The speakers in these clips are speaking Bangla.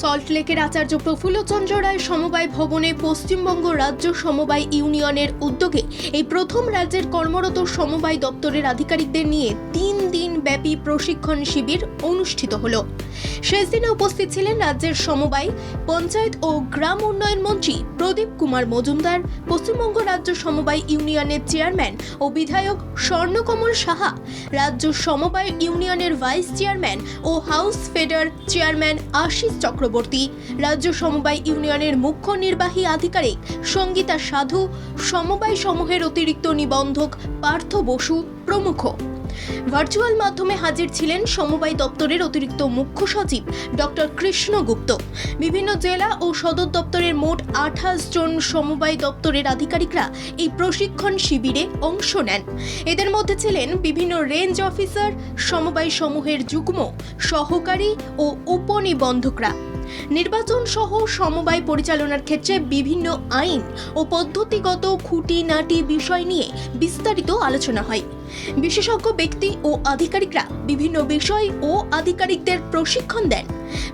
সল্টলেকের আচার্য প্রফুল্লচন্দ্র রায় সমবায় ভবনে পশ্চিমবঙ্গ রাজ্য সমবায় ইউনিয়নের উদ্যোগে এই প্রথম রাজ্যের কর্মরত সমবায় দপ্তরের আধিকারিকদের নিয়ে তিন দিন ব্যাপী প্রশিক্ষণ শিবির অনুষ্ঠিত হলো। শেষ দিনে উপস্থিত ছিলেন রাজ্যের সমবায়, পঞ্চায়েত ও গ্রাম উন্নয়ন মন্ত্রী প্রদীপ কুমার মজুমদার, পশ্চিমবঙ্গ রাজ্য সমবায় ইউনিয়নের চেয়ারম্যান ও বিধায়ক স্বর্ণকমল সাহা, রাজ্য সমবায় ইউনিয়নের ভাইস চেয়ারম্যান ও হাউস ফেডার চেয়ারম্যান আশিস চক্রবর্তী। রাজ্য সমবায় ইউনিয়নের মুখ্য নির্বাহী আধিকারিক সঙ্গীতা সাধু, সমবায় সমূহের অতিরিক্ত নিবন্ধক পার্থ বসু প্রমুখ। ভার্চুয়াল মাধ্যমে হাজির ছিলেন সমবায় দপ্তরের অতিরিক্ত মুখ্য সচিব ডক্টর কৃষ্ণ গুপ্ত। বিভিন্ন জেলা ও সদর দপ্তরের মোট আঠাশ জন সমবায় দপ্তরের আধিকারিকরা এই প্রশিক্ষণ শিবিরে অংশ নেন। এদের মধ্যে ছিলেন বিভিন্ন রেঞ্জ অফিসার, সমবায় সমূহের যুগ্ম, সহকারী ও উপনিবন্ধকরা। নির্বাচন সহ সমবায় পরিচালনার ক্ষেত্রে বিভিন্ন আইন ও পদ্ধতিগত খুঁটিনাটি বিষয় নিয়ে বিস্তারিত আলোচনা হয়। বিশেষজ্ঞ ব্যক্তি ও আধিকারিকরা বিভিন্ন বিষয় ও আধিকারিকদের প্রশিক্ষণ দেন।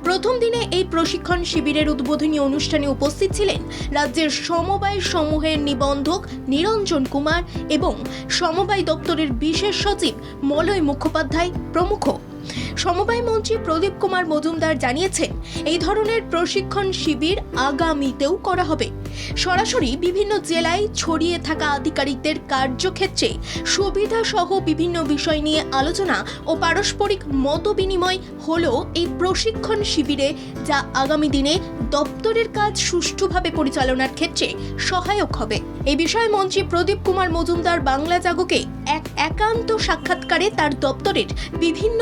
প্রথম দিনে এই প্রশিক্ষণ শিবিরের উদ্বোধনী অনুষ্ঠানে উপস্থিত ছিলেন রাজ্যের সমবায় সমূহের নিবন্ধক নিরঞ্জন কুমার এবং সমবায় দপ্তরের বিশেষ সচিব মলয় মুখোপাধ্যায় প্রমুখ। সমবায় মন্ত্রী প্রদীপ কুমার মজুমদার জানিয়েছেন, এই ধরনের প্রশিক্ষণ শিবির আগামীতেও করা হবে। সরাসরি বিভিন্ন জেলায় ছড়িয়ে থাকা আধিকারিকদের কার্যক্ষেত্রে সুবিধা সহ বিভিন্ন বিষয় নিয়ে আলোচনা ও পারস্পরিক মত বিনিময় হলো এই প্রশিক্ষণ শিবিরে, যা আগামী দিনে দপ্তরের কাজ সুষ্ঠুভাবে পরিচালনার ক্ষেত্রে সহায়ক হবে। এই বিষয়ে মন্ত্রী প্রদীপ কুমার মজুমদার বাংলা জাগকে এক একান্ত সাক্ষাৎকারে তার দপ্তরের বিভিন্ন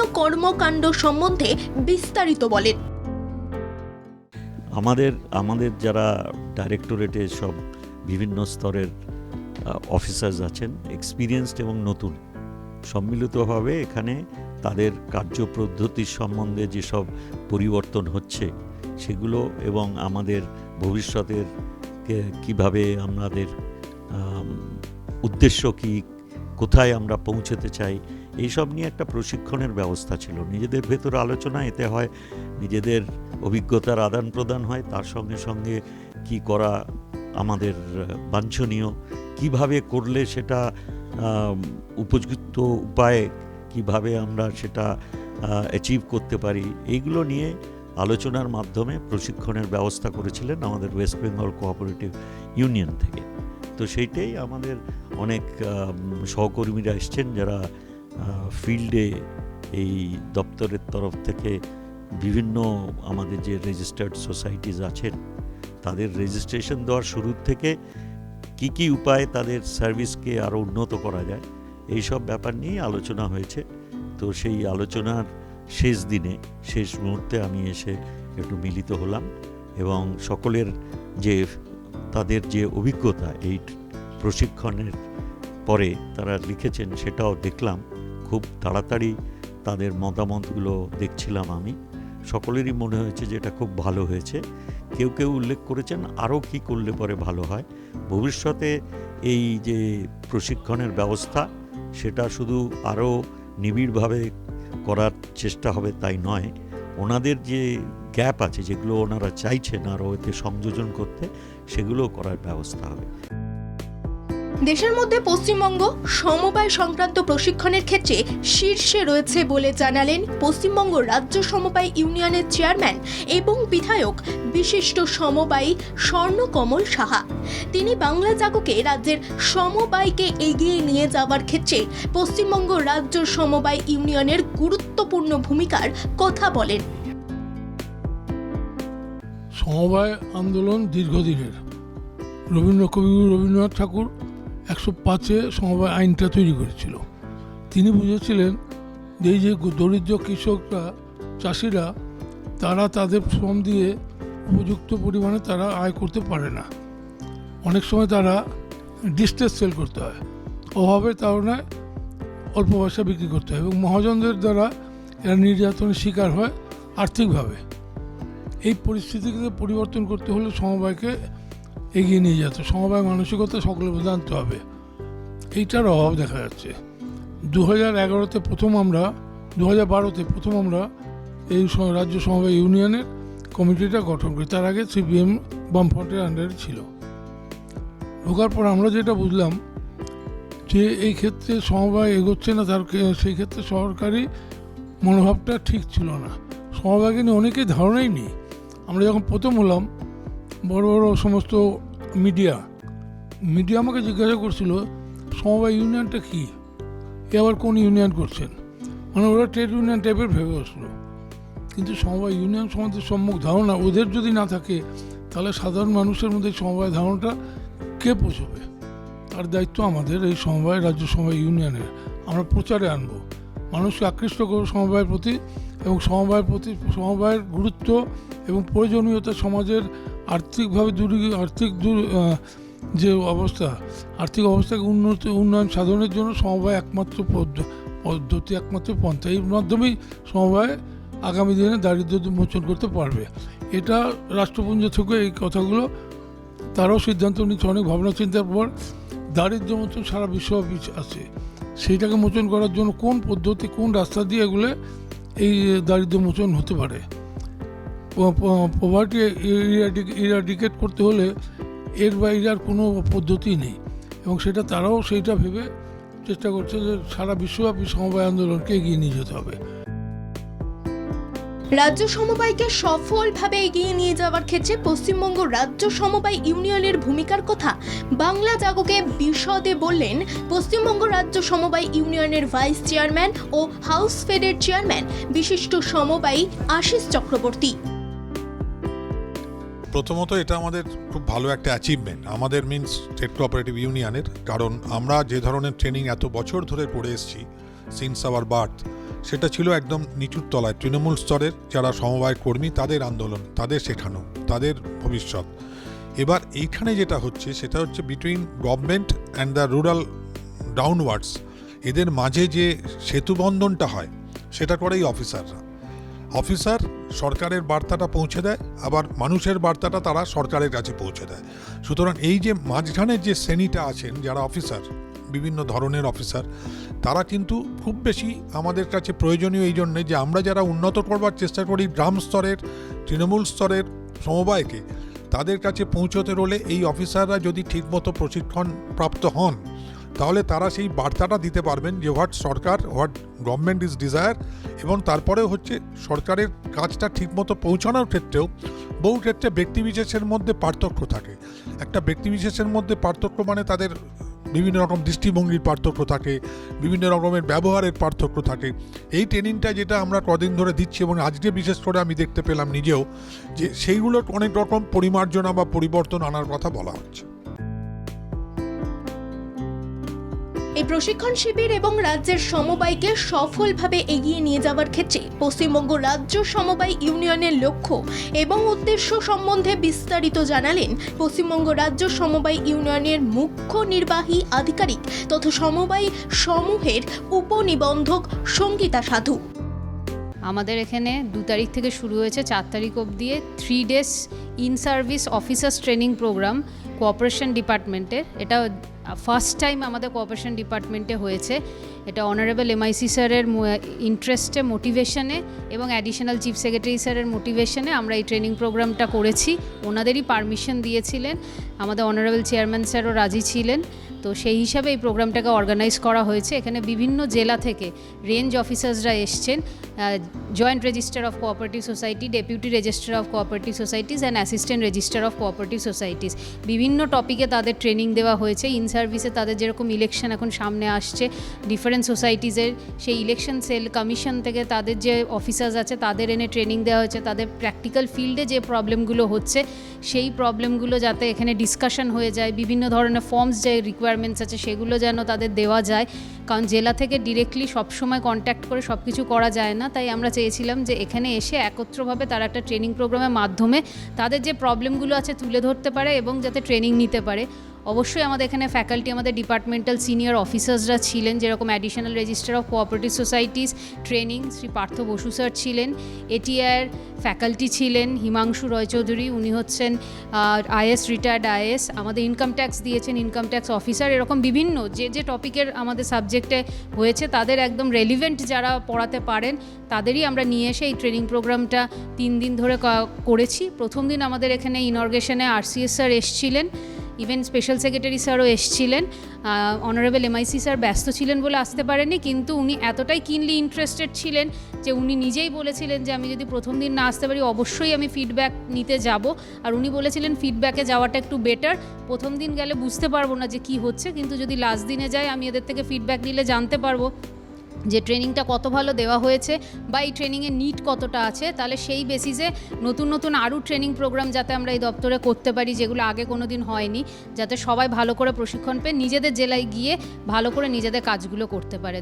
কর্মকাণ্ড সম্বন্ধে বিস্তারিত বলেন। আমাদের আমাদের যারা ডাইরেক্টরেটে সব বিভিন্ন স্তরের অফিসার্স আছেন এক্সপিরিয়েন্সড এবং নতুন, সম্মিলিতভাবে এখানে তাদের কার্যপদ্ধতির সম্বন্ধে যেসব পরিবর্তন হচ্ছে, সেগুলো এবং আমাদের ভবিষ্যতের কীভাবে আমাদের উদ্দেশ্য কি, কোথায় আমরা পৌঁছতে চাই এইসব নিয়ে একটা প্রশিক্ষণের ব্যবস্থা ছিল। নিজেদের ভেতরে আলোচনা, এতে হয় নিজেদের অভিজ্ঞতার আদান প্রদান হয়, তার সঙ্গে সঙ্গে কি করা আমাদের বাঞ্ছনীয়, কীভাবে করলে সেটা উপযুক্ত উপায়ে কীভাবে আমরা সেটা অ্যাচিভ করতে পারি, এইগুলো নিয়ে আলোচনার মাধ্যমে প্রশিক্ষণের ব্যবস্থা করেছিলেন আমাদের ওয়েস্ট বেঙ্গল কোঅপারেটিভ ইউনিয়ন থেকে। তো সেইটাই আমাদের অনেক সহকর্মীরা এসছেন যারা ফিল্ডে এই দপ্তরের তরফ থেকে বিভিন্ন আমাদের যে রেজিস্টার্ড সোসাইটিস আছেন, তাদের রেজিস্ট্রেশন দেওয়ার শুরুর থেকে কি কি উপায়ে তাদের সার্ভিসকে আরও উন্নত করা যায় এই সব ব্যাপার নিয়ে আলোচনা হয়েছে। তো সেই আলোচনার শেষ দিনে, শেষ মুহূর্তে আমি এসে একটু মিলিত হলাম এবং সকলের যে তাদের যে অভিজ্ঞতা, এই প্রশিক্ষণের পরে তারা লিখেছেন, সেটাও দেখলাম। খুব তাড়াতাড়ি তাদের মতামতগুলো দেখছিলাম আমি। সকলেরই মনে হয়েছে যে এটা খুব ভালো হয়েছে। কেউ কেউ উল্লেখ করেছেন আরও কী করলে পরে ভালো হয়। ভবিষ্যতে এই যে প্রশিক্ষণের ব্যবস্থা, সেটা শুধু আরও নিবিড়ভাবে করার চেষ্টা হবে তাই নয়। ওনাদের যে গ্যাপ আছে, যেগুলো ওনারা চাইছেন আরও এতে সংযোজন করতে সেগুলো করার ব্যবস্থা হবে। দেশের মধ্যে পশ্চিমবঙ্গ সমবায় সংক্রান্ত প্রশিক্ষণের ক্ষেত্রে শীর্ষে রয়েছে বলে জানালেন পশ্চিমবঙ্গ রাজ্য সমবায় ইউনিয়নের চেয়ারম্যান এবং বিধায়ক বিশিষ্ট সমবায়ী স্বর্ণকমল সাহা। তিনি বাংলা জাগকে রাজ্যের সমবায়কে এগিয়ে নিয়ে যাওয়ার ক্ষেত্রে পশ্চিমবঙ্গ রাজ্য সমবায় ইউনিয়নের গুরুত্বপূর্ণ ভূমিকার কথা বলেন। সমবায় আন্দোলন দীর্ঘদিনের। রবীন্দ্র কবিগুরু রবীন্দ্রনাথ ঠাকুর একশো পাঁচে সমবায় আইনটা তৈরি করেছিল। তিনি বুঝেছিলেন যে এই যে দরিদ্র কৃষকরা, চাষিরা, তারা তাদের শ্রম দিয়ে উপযুক্ত পরিমাণে তারা আয় করতে পারে না। অনেক সময় তারা ডিস্টেন্স সেল করতে হয়। অভাবের কারণে অল্প পয়সা বিক্রি করতে হয় এবং মহাজনদের দ্বারা এরা নির্যাতনের শিকার হয় আর্থিকভাবে। এই পরিস্থিতিকে পরিবর্তন করতে হলে সমবায়কে এগিয়ে নিয়ে যেত সমবায় মানসিকতা সকলের মধ্যে আনতে হবে। এইটার অভাব দেখা যাচ্ছে। দু হাজার এগারোতে প্রথম আমরা দু হাজার বারোতে প্রথম আমরা এই রাজ্য সমবায় ইউনিয়নের কমিটিটা গঠন করি। তার আগে সিপিএম বামফ্রন্টের আন্ডারে ছিল। ঢোকার পর আমরা যেটা বুঝলাম যে এই ক্ষেত্রে সমবায় এগোচ্ছে না, তার সেই ক্ষেত্রে সরকারি মনোভাবটা ঠিক ছিল না। সমবায়কে নিয়ে অনেকেই ধারণাই নেই। আমরা যখন প্রথম হলাম বড় বড় সমস্ত মিডিয়া। মিডিয়া আমাকে জিজ্ঞাসা করছিল, সমবায় ইউনিয়নটা কী? এ আবার কোন ইউনিয়ন করছেন? মানে ওরা ট্রেড ইউনিয়ন টাইপের ভেবে বসল। কিন্তু সমবায় ইউনিয়ন সম্বন্ধে সম্মুখ ধারণা ওদের যদি না থাকে, তাহলে সাধারণ মানুষের মধ্যে সমবায় ধারণাটা কে পৌঁছবে তার দায়িত্ব আমাদের এই সমবায়, রাজ্য সমবায় ইউনিয়নের। আমরা প্রচারে আনব। মানুষকে আকৃষ্ট করব সমবায়ের প্রতি এবং সমবায়ের প্রতি, সমবায়ের গুরুত্ব এবং প্রয়োজনীয়তা সমাজের আর্থিকভাবে দূরী আর্থিক দূর যে অবস্থা, আর্থিক অবস্থাকে উন্নত, উন্নয়ন সাধনের জন্য সমবায় একমাত্র পদ্ধ- পদ্ধতি, একমাত্র পন্থা। এর মাধ্যমেই সমবায় আগামী দিনে দারিদ্র্য মোচন করতে পারবে। এটা রাষ্ট্রপুঞ্জ থেকে এই কথাগুলো, তারাও সিদ্ধান্ত নিচ্ছে, অনেক ভাবনা চিন্তার পর দারিদ্র্য মোচন সারা বিশ্বব্যাপী আছে। সেইটাকে মোচন করার জন্য কোন পদ্ধতি, কোন রাস্তা দিয়ে এগুলো এই দারিদ্র্য মোচন হতে পারে? পভার্টি ইরাডিকেট করতে হলে এর বাইরে আর কোনো পদ্ধতি নেই। এবং সেটা তারাও সেইটা ভেবে চেষ্টা করছে যে সারা বিশ্বব্যাপী সমবায় আন্দোলনকে এগিয়ে নিয়ে যেতে হবে। রাজ্য সমবায়কে সফলভাবে এগিয়ে নিয়ে যাওয়ার ক্ষেত্রে পশ্চিমবঙ্গ রাজ্য সমবায় ইউনিয়নের ভূমিকার কথা বাংলা জাগকে বিশদে বললেন পশ্চিমবঙ্গ রাজ্য সমবায় ইউনিয়নের ভাইস চেয়ারম্যান ও হাউস ফেডের চেয়ারম্যান বিশিষ্ট সমবায়ী আশিস চক্রবর্তী। প্রথমত এটা আমাদের খুব ভালো একটা অ্যাচিভমেন্ট আমাদের মিনস স্টেট কোঅপারেটিভ ইউনিয়নের কারণ আমরা যে ধরনের ট্রেনিং এত বছর ধরে করে এসেছি সিন্স আওয়ার বার্থ সেটা ছিল একদম নিচুর তলায়, তৃণমূল স্তরের যারা সমবায় কর্মী, তাদের আন্দোলন, তাদের শেখানো, তাদের ভবিষ্যৎ। এবার এইখানে যেটা হচ্ছে, সেটা হচ্ছে between government and the rural downwards এদের মাঝে যে সেতুবন্ধনটা হয় সেটা করেই অফিসাররা অফিসার সরকারের বার্তাটা পৌঁছে দেয়, আবার মানুষের বার্তাটা তারা সরকারের কাছে পৌঁছে দেয়। সুতরাং এই যে মাঝখানের যে শ্রেণীটা আছেন, যারা অফিসার, বিভিন্ন ধরনের অফিসার, তারা কিন্তু খুব বেশি আমাদের কাছে প্রয়োজনীয় এই জন্যে যে আমরা যারা উন্নত করবার চেষ্টা করি গ্রাম স্তরের, তৃণমূল স্তরের সমবায়কে, তাদের কাছে পৌঁছতে হলে এই অফিসাররা যদি ঠিকমতো প্রশিক্ষণ প্রাপ্ত হন তাহলে তারা সেই বার্তাটা দিতে পারবেন যে হোয়াট সরকার, হোয়াট গভর্নমেন্ট ইজ ডিজায়ার এবং তারপরে হচ্ছে সরকারের কাজটা ঠিকমতো পৌঁছানোর ক্ষেত্রেও বহু ক্ষেত্রে ব্যক্তিবিশেষের মধ্যে পার্থক্য থাকে। একটা ব্যক্তিবিশেষের মধ্যে পার্থক্য মানে তাদের বিভিন্ন রকম দৃষ্টিভঙ্গির পার্থক্য থাকে, বিভিন্ন রকমের ব্যবহারের পার্থক্য থাকে। এই ট্রেনিংটা যেটা আমরা কদিন ধরে দিচ্ছি এবং আজকে বিশেষ করে আমি দেখতে পেলাম নিজেও যে সেইগুলোর অনেক রকম পরিমার্জনা বা পরিবর্তন আনার কথা বলা হচ্ছে। এই প্রশিক্ষণ শিবির এবং রাজ্যের সমবায়কে সফলভাবে এগিয়ে নিয়ে যাওয়ার ক্ষেত্রে পশ্চিমবঙ্গ রাজ্য সমবায় ইউনিয়নের লক্ষ্য এবং উদ্দেশ্য সম্বন্ধে বিস্তারিত জানালেন পশ্চিমবঙ্গ রাজ্য সমবায় ইউনিয়নের মুখ্য নির্বাহী আধিকারিক তথা সমবায় সমূহের উপনিবন্ধক সঙ্গীতা সাধু। আমাদের এখানে দু তারিখ থেকে শুরু হয়েছে, চার তারিখ অবধি three days in service officers training programme cooperation ডিপার্টমেন্টের এটা ফার্স্ট টাইম আমাদের কোঅপারেশন ডিপার্টমেন্টে হয়েছে। এটা অনারেবল এমআইসি স্যারের ইন্টারেস্টে মোটিভেশনে এবং অ্যাডিশনাল চিফ সেক্রেটারি স্যারের মোটিভেশনে আমরা এই ট্রেনিং প্রোগ্রামটা করেছি। ওনাদেরই পারমিশন দিয়েছিলেন। আমাদের অনারেবল চেয়ারম্যান স্যারও রাজি ছিলেন। তো সেই হিসাবে এই প্রোগ্রামটাকে অর্গানাইজ করা হয়েছে। এখানে বিভিন্ন জেলা থেকে রেঞ্জ অফিসার্সরা এসছেন joint register of cooperative society deputy register of cooperative societies and assistant register of cooperative societies বিভিন্ন টপিকে তাদের ট্রেনিং দেওয়া হয়েছে। ইন সার্ভিসে তাদের যেরকম ইলেকশন এখন সামনে আসছে ডিফারেন্ট সোসাইটিসের সেই ইলেকশন সেল কমিশন থেকে তাদের যে অফিসার্স আছে, তাদের এনে ট্রেনিং দেওয়া হয়েছে। তাদের প্র্যাকটিক্যাল ফিল্ডে যে প্রবলেমগুলো হচ্ছে, সেই প্রবলেমগুলো যাতে এখানে ডিসকাশন হয়ে যায়। বিভিন্ন ধরনের ফর্মস যে রিকোয়ারমেন্টস আছে, সেগুলো যেন তাদের দেওয়া যায়। কারণ জেলা থেকে ডিরেক্টলি সবসময় কন্ট্যাক্ট করে সব কিছু করা যায় না। তাই আমরা চেয়েছিলাম যে এখানে এসে একত্রভাবে তারা একটা ট্রেনিং প্রোগ্রামের মাধ্যমে তাদের যে প্রবলেমগুলো আছে তুলে ধরতে পারে এবং যাতে ট্রেনিং নিতে পারে। অবশ্যই আমাদের এখানে ফ্যাকাল্টি আমাদের ডিপার্টমেন্টাল সিনিয়র অফিসার্সরা ছিলেন, যেরকম additional register of cooperative societies training Shri Partha Basu sir ছিলেন এটিআর ফ্যাকাল্টি ছিলেন, হিমাংশু রয়চৌধুরী, উনি হচ্ছেন আইএস রিটায়ার্ড আইএস আমাদের ইনকাম ট্যাক্স দিয়েছেন ইনকাম ট্যাক্স অফিসার এরকম বিভিন্ন যে যে টপিকের আমাদের সাবজেক্টে হয়েছে, তাদের একদম রেলিভেন্ট যারা পড়াতে পারেন, তাদেরই আমরা নিয়ে এসে এই ট্রেনিং প্রোগ্রামটা তিন দিন ধরে করেছি। প্রথম দিন আমাদের এখানে ইনর্গেশনে আরসিএস স্যার এসছিলেন ইভেন স্পেশাল সেক্রেটারি স্যারও এসছিলেন। অনারেবল এমআইসি স্যার ব্যস্ত ছিলেন বলে আসতে পারেননি কিন্তু উনি এতটাই কিনলি ইন্টারেস্টেড ছিলেন যে উনি নিজেই বলেছিলেন যে আমি যদি প্রথম দিন না আসতে পারি, অবশ্যই আমি ফিডব্যাক নিতে যাব। আর উনি বলেছিলেন ফিডব্যাকে যাওয়াটা একটু বেটার প্রথম দিন গেলে বুঝতে পারব না যে কি হচ্ছে, কিন্তু যদি লাস্ট দিনে যাই আমি এদের থেকে ফিডব্যাক নিলে জানতে পারব। যে ট্রেনিংটা কত ভালো দেওয়া হয়েছে বা এই ট্রেনিংয়ের নিট কতটা আছে, তাহলে সেই বেসিসে নতুন নতুন আরও ট্রেনিং প্রোগ্রাম যাতে আমরা এই দপ্তরে করতে পারি, যেগুলো আগে কোনো দিন হয়নি, যাতে সবাই ভালো করে প্রশিক্ষণ পেয়ে নিজেদের জেলায় গিয়ে ভালো করে নিজেদের কাজগুলো করতে পারে।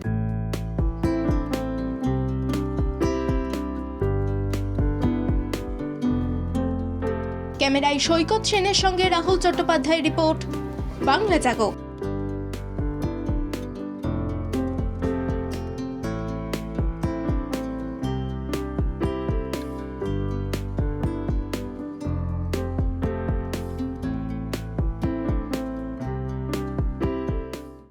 ক্যামেরায় সৈকত সেনের সঙ্গে রাহুল চট্টোপাধ্যায় রিপোর্ট, বাংলা জাগো।